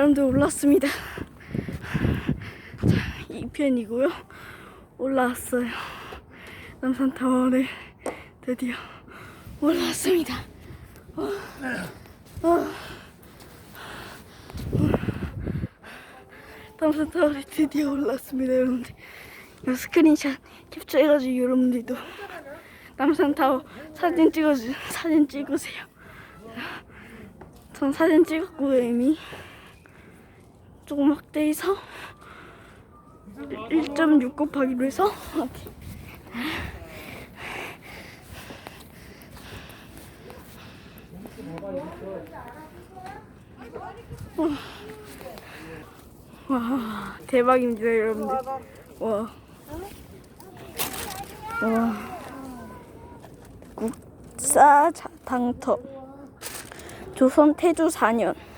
사람들 올랐습니다. 자, 2편이고요. 올라왔어요. 남산타워를 드디어 올라왔습니다. 어, 어. 남산타워를 드디어 올라왔습니다, 여러분들. 이 스크린샷 캡처해가지고 여러분들도 남산타워 사진 찍어주 사진 찍으세요. 전 사진 찍었고 이미 조금 확대해서 1.6 곱하기로 해서. 와 대박입니다 여러분들 와. 와. 국사 자탕터 조선 태조 4년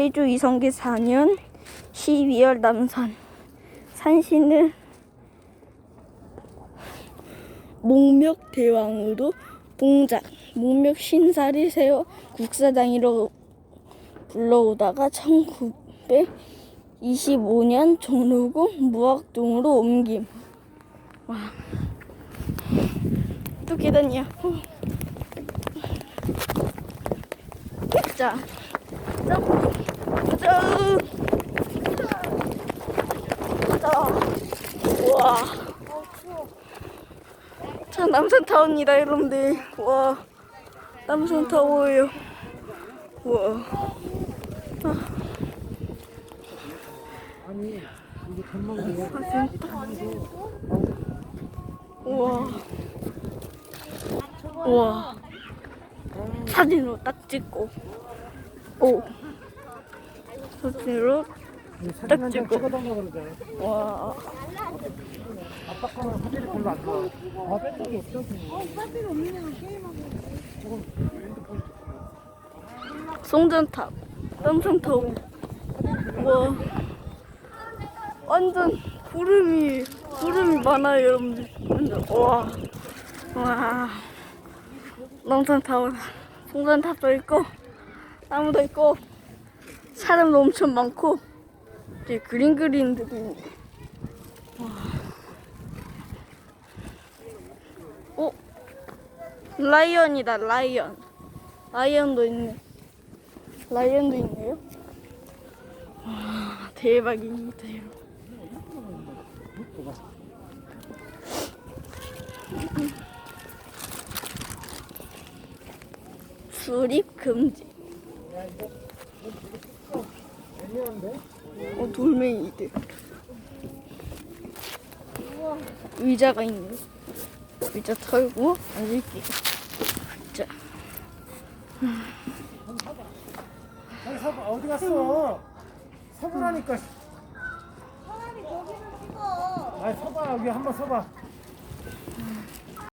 태조 이성계 4년 12월 남산 산신을 목멱 대왕으로 봉작 목멱 신사를 세워 국사장이라고 불러오다가 1925년 종로구 무학동으로 옮김 와. 또 계단이야. 후. 자, 점프. 와. 자, 남산타워입니다, 여러분들. 와, 남산타워예요. 와. 딱. 우와. 우와. 사진으로 딱 찍고. 오. 사진으로 사진 한장 찍고. 와. 아빠 거는 사진이 별로 안 좋아 아 배터리 없어 송전탑. 남산타워. 와. 완전 구름이 구름이 많아요, 여러분들. 완전 와. 와. 남산타워. 송전탑도 있고 나무도 있고 사람도 엄청 많고 이제 그림 그리는 데도 있네. 와. 어? 라이언이다, 라이언. 라이언도 있네. 라이언도 있네요. 와, 대박입니다, 여러분. 수립 금지. 어, 돌멩이들. 의자가 있네. 의자 털고 앉을게요. 자. 아니 서봐 어디 갔어 서보라니까 차라리 거기는 찍어. 아니 서봐 여기 한번 서봐